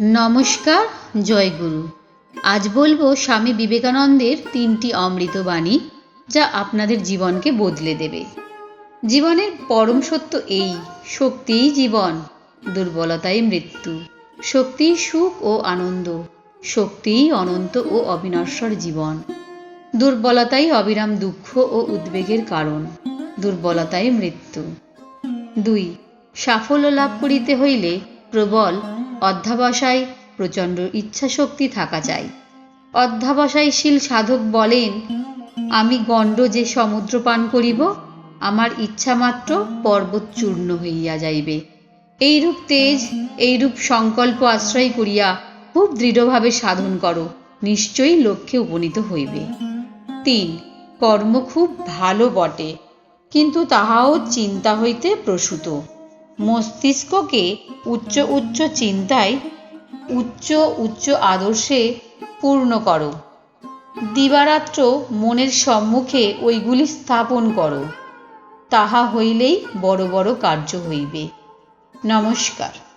নমস্কার জয়গুরু আজ বলব স্বামী বিবেকানন্দের তিনটি অমৃতবাণী যা আপনাদের জীবনকে বদলে দেবে। জীবনের পরম সত্য এই শক্তিই জীবন, দুর্বলতাই মৃত্যু। শক্তিই সুখ ও আনন্দ শক্তিই অনন্ত ও অবিনশ্বর জীবন। দুর্বলতাই অবিরাম দুঃখ ও উদ্বেগের কারণ, দুর্বলতাই মৃত্যু। দুই। সাফল্য লাভ করিতে হইলে প্রবল অধ্যাবসায়, প্রচণ্ড ইচ্ছাশক্তি থাকা চাই। অধ্যাবসায়শীল সাধক বলেন, আমি গণ্ড যে সমুদ্র পান করিব, আমার ইচ্ছামাত্র পর্বত চূর্ণ হইয়া যাইবে। এইরূপ তেজ, এইরূপ সংকল্প আশ্রয় করিয়া খুব দৃঢ়ভাবে সাধন করো, নিশ্চয়ই লক্ষ্যে উপনীত হইবে। তিন। কর্ম খুব ভালো বটে। কিন্তু তাহাও চিন্তা হইতে প্রসূত। মস্তিষ্ককে উচ্চ উচ্চ চিন্তায় উচ্চ উচ্চ আদর্শে পূর্ণ করো। দিবারাত্র মনের সম্মুখে ওইগুলি স্থাপন করো। তাহা হইলেই বড় বড় কার্য হইবে। নমস্কার।